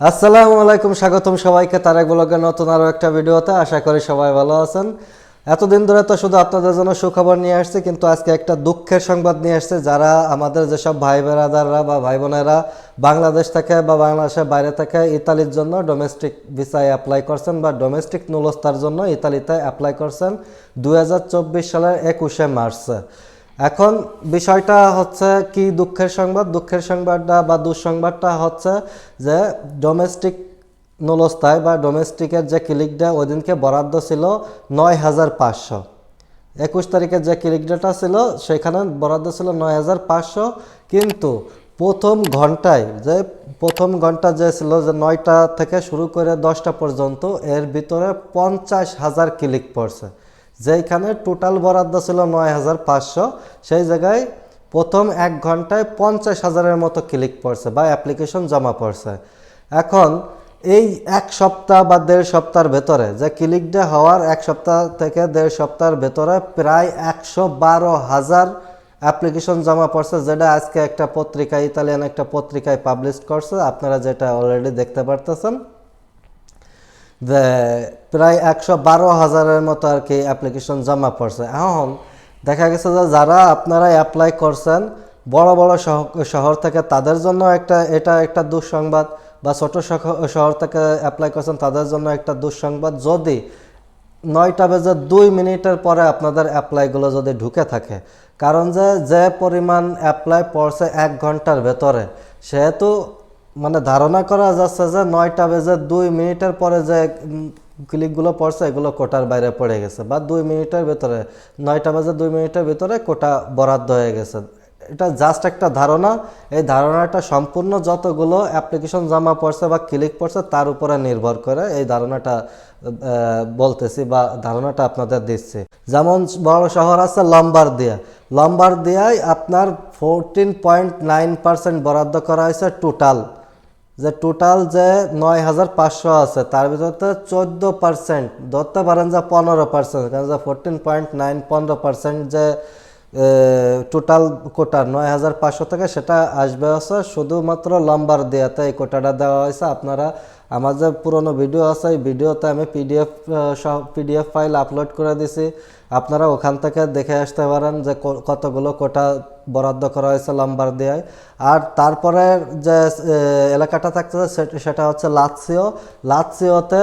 আসসালামু আলাইকুম, স্বাগতম সবাইকে তারেক ব্লগের নতুন আরও একটা ভিডিওতে। আশা করি সবাই ভালো আছেন। এতদিন ধরে তো শুধু আপনাদের জন্য সুখবর নিয়ে আসছে, কিন্তু আজকে একটা দুঃখের সংবাদ নিয়ে আসছে। যারা আমাদের যেসব ভাই বেরাদাররা বা ভাই বোনেরা বাংলাদেশ থেকে বা বাংলাদেশের বাইরে থেকে ইতালির জন্য ডোমেস্টিক ভিসায় অ্যাপ্লাই করছেন বা ডোমেস্টিক নুলস্তার জন্য ইতালিতে অ্যাপ্লাই করছেন দু হাজার চব্বিশ সালের একুশে মার্চে। এখন বিষয়টা হচ্ছে কি দুঃখের সংবাদ? দুঃখের সংবাদটা বা দুঃসংবাদটা হচ্ছে যে ডোমেস্টিক নলস্তায় বা ডোমেস্টিকের যে ক্লিকটা ওই দিনকে বরাদ্দ ছিল নয় হাজার পাঁচশো। একুশ তারিখের যে ক্লিক ডেটা ছিল, সেখানে বরাদ্দ ছিল নয় হাজার পাঁচশো। কিন্তু প্রথম ঘন্টায় যে, প্রথম ঘণ্টা যে ছিল যে নয়টা থেকে শুরু করে দশটা পর্যন্ত, এর ভিতরে পঞ্চাশ হাজার ক্লিক পড়ছে। যেইখানে টোটাল বরাদ্দ ছিল নয় হাজার পাঁচশো, সেই জায়গায় প্রথম এক ঘন্টায় পঞ্চাশ হাজারের মতো ক্লিক পড়ছে বা অ্যাপ্লিকেশন জমা পড়ছে। এখন এই এক সপ্তাহ বা দেড় সপ্তাহের ভেতরে যে ক্লিকটা হওয়ার এক সপ্তাহ থেকে দেড় সপ্তাহের ভেতরে প্রায় একশো বারো হাজার অ্যাপ্লিকেশন জমা পড়ছে, যেটা আজকে একটা পত্রিকা, ইতালিয়ান একটা পত্রিকায় পাবলিশ করছে। আপনারা যেটা অলরেডি দেখতে পারতেছেন। প্রায় একশো বারো হাজারের মতো আর কি অ্যাপ্লিকেশন জমা পড়ছে। এখন দেখা গেছে যে যারা আপনারা অ্যাপ্লাই করছেন, বড় বড় শহ- শহর থেকে তাদের জন্য একটা, এটা একটা দুঃসংবাদ বা ছোট শহর থেকে অ্যাপ্লাই করছেন তাদের জন্য একটা দুঃসংবাদ। যদি নয়টা বেজে দুই মিনিটের পরে আপনাদের অ্যাপ্লাইগুলো যদি ঢুকে থাকে, কারণ যে যে পরিমাণ অ্যাপ্লাই পড়ছে এক ঘণ্টার ভেতরে, সেহেতু মানে ধারণা করা যাচ্ছে যে নয়টা বেজে দুই মিনিটের পরে যে ক্লিকগুলো পড়ছে, এগুলো কোটার বাইরে পড়ে গেছে বা দুই মিনিটের ভেতরে, নয়টা বেজে দুই মিনিটের ভিতরে কোটা বরাদ্দ হয়ে গেছে। এটা জাস্ট একটা ধারণা। এই ধারণাটা সম্পূর্ণ যতগুলো অ্যাপ্লিকেশন জমা পড়ছে বা ক্লিক পড়ছে, তার উপরে নির্ভর করে এই ধারণাটা বলতেছি বা ধারণাটা আপনাদের দিচ্ছি। যেমন বড় শহর আছে লম্বার দিয়া লম্বার দিয়ায় আপনার ফোরটিন পয়েন্ট নাইন পার্সেন্ট বরাদ্দ করা হয়েছে টোটাল যে টোটাল যে নয় হাজার পাঁচশো আছে, তার ভিতরে চোদ্দ পার্সেন্ট ধরতে পারেন যে পনেরো পার্সেন্ট কারণ যে ফোরটিন পয়েন্ট নাইন পনেরো পার্সেন্ট যে টোটাল কোটা নয় হাজার পাঁচশো থেকে সেটা আসবে হচ্ছে শুধুমাত্র লম্বার দেওয়াতে এই কোটাটা দেওয়া হয়েছে। আপনারা আমার যে পুরনো ভিডিও আছে, এই ভিডিওতে আমি পিডিএফ সহ পিডিএফ ফাইল আপলোড করে দিছি। আপনারা ওখান থেকে দেখে আসতে পারেন যে কতগুলো কোটা বরাদ্দ করা হয়েছে লম্বার দেওয়ায় আর তারপরে যে এলাকাটা থাকতেছে সেটা হচ্ছে লাৎসিও। লাৎসিওতে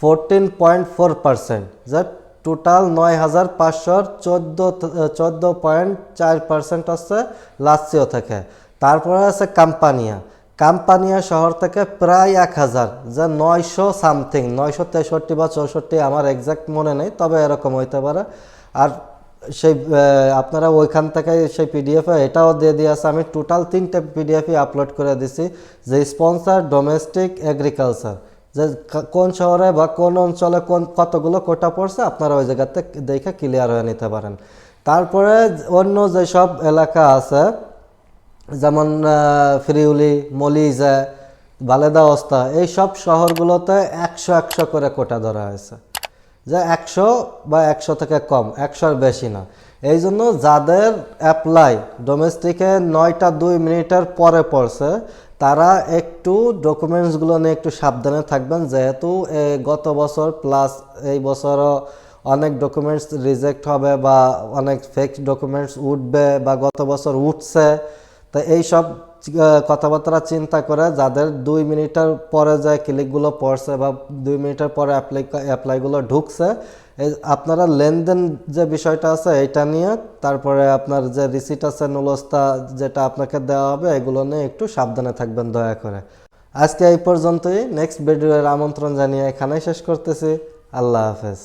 ফোরটিন পয়েন্ট ফোর পার্সেন্ট যে টোটাল নয় হাজার পাঁচশোর চোদ্দ চোদ্দ পয়েন্ট চার পার্সেন্ট হচ্ছে লাৎসিও থেকে। তারপরে আছে কাম্পানিয়া। কাম্পানিয়া শহর থেকে প্রায় এক হাজার, যে নয়শো সামথিং, নয়শো তেষট্টি বা চৌষট্টি, আমার এক্সাক্ট মনে নেই, তবে এরকম হইতে পারে। আর সেই আপনারা ওইখান থেকে সেই পিডিএফে এটাও দিয়ে দিয়ে দিয়েছে আমি টোটাল তিনটে পিডিএফই আপলোড করে দিছি, যে স্পন্সার ডোমেস্টিক এগ্রিকালচার যে কোন শহরে বা কোন অঞ্চলে কোন কতগুলো কোটা পড়ছে, আপনারা ওই জায়গাতে দেখে ক্লিয়ার হয়ে নিতে পারেন। তারপরে অন্য যেসব এলাকা আছে যেমন ফ্রিউলি, মলিজা, বালেদা অস্তা, এই সব শহরগুলোতে একশো একশো করে কোটা ধরা হয়েছে। যে একশো বা একশো থেকে কম, একশোর বেশি না। এই জন্য যাদের অ্যাপ্লাই ডোমেস্টিকে নয়টা দুই মিনিটের পরে পড়ছে, তারা একটু ডকুমেন্টসগুলো নিয়ে একটু সাবধানে থাকবেন। যেহেতু গত বছর প্লাস এই বছরও অনেক ডকুমেন্টস রিজেক্ট হবে বা অনেক ফেক ডকুমেন্টস উঠবে বা গত বছর উঠছে তো এই সব কথাবার্তা চিন্তা করে যাদের দুই মিনিটের পরে যে ক্লিকগুলো পড়ছে বা দুই মিনিটের পরে অ্যাপ্লাই অ্যাপ্লাইগুলো ঢুকছে, এই আপনারা লেনদেন যে বিষয়টা আছে এটা নিয়ে, তারপরে আপনার যে রিসিট আছে নুলস্তা যেটা আপনাকে দেওয়া হবে, এগুলো নিয়ে একটু সাবধানে থাকবেন দয়া করে। আজকে এই পর্যন্তই। নেক্সট ভিডিওর আমন্ত্রণ জানিয়ে এখানেই শেষ করতেছি। আল্লাহ হাফেজ।